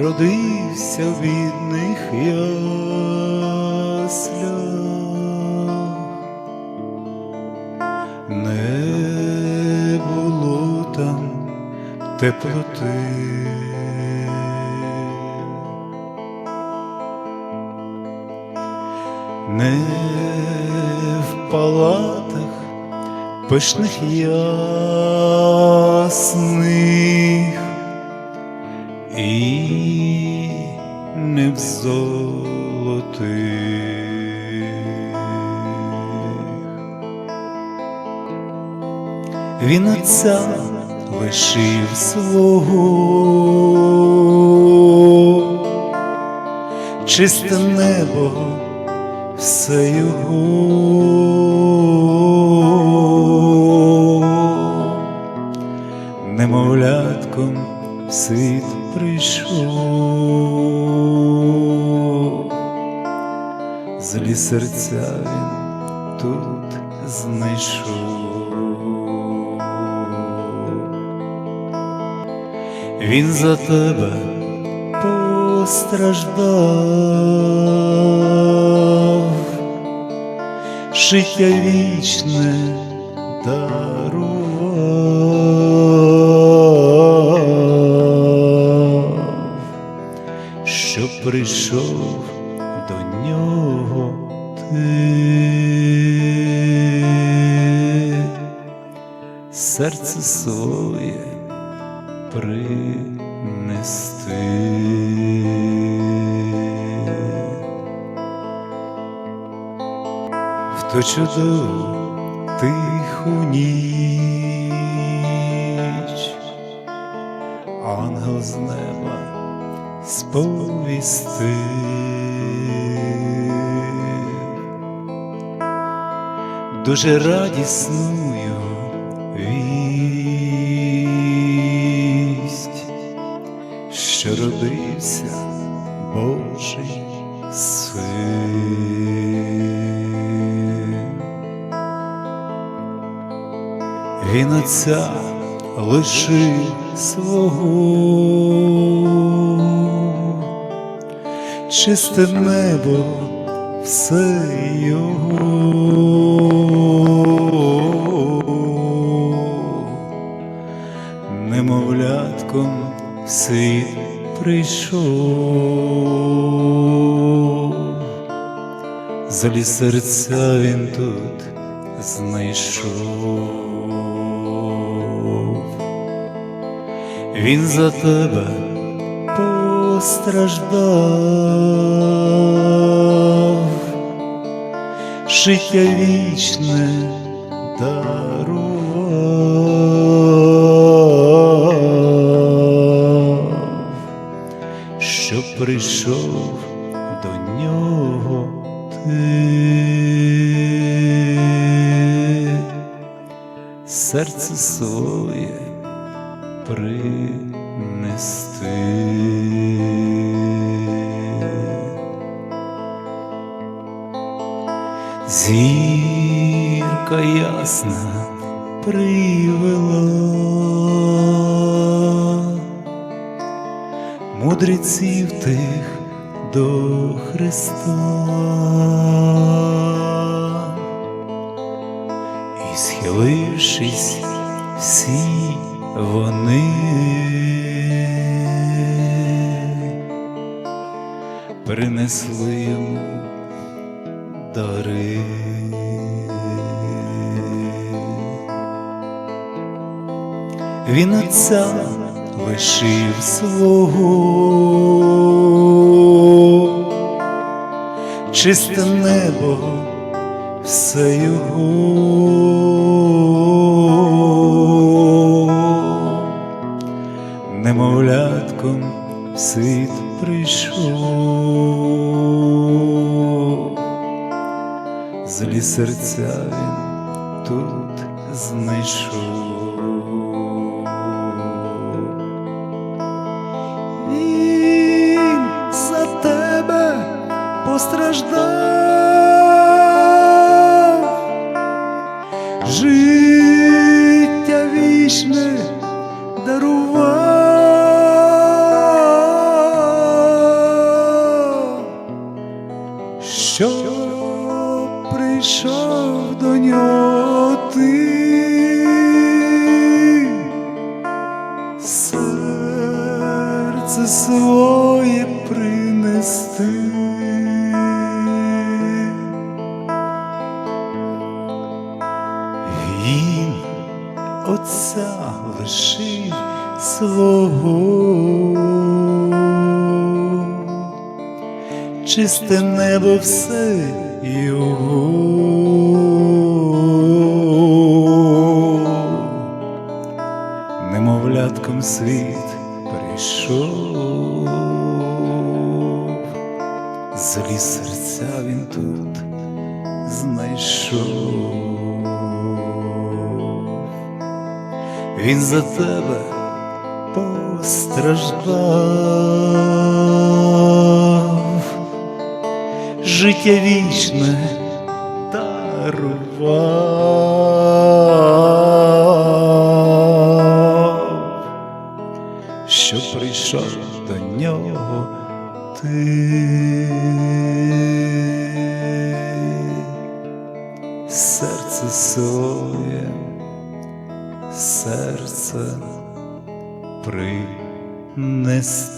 родився в бідних яслях, не було там теплоти. Не в палатах пишних ясних в золотих. Він отця лишив свого, чисте небо, все його, немовлятком світ прийшов, злі серця він тут знайшов. Він за тебе постраждав, життя вічне дарував, Серце своє принести. В ту чудову тиху ніч ангел з неба сповістив. Дуже радісною що родився Божий син. Він отця лишив свого, чисте небо все його, немовлятком світ прийшов, злі серця він тут знайшов. Він за тебе постраждав, життя вічне дарував, прийшов до нього ти, серце своє принести. Зірка ясна привела мудреців тих до Христа і схилившись всі вони принесли йому дари. Він отця лишив свого, чисте небо, все його, немовлятком в світ прийшов, злі серця він тут знайшов. страждав, життя вічне дарував, що прийшов до нього ти. Своє принести. Свого, чисте небо все його, немовлятком світ прийшов, злі серця він тут знайшов. Він за тебе постраждав, життя вічне дарував, що прийшов до нього ти. Серце своє серце принести.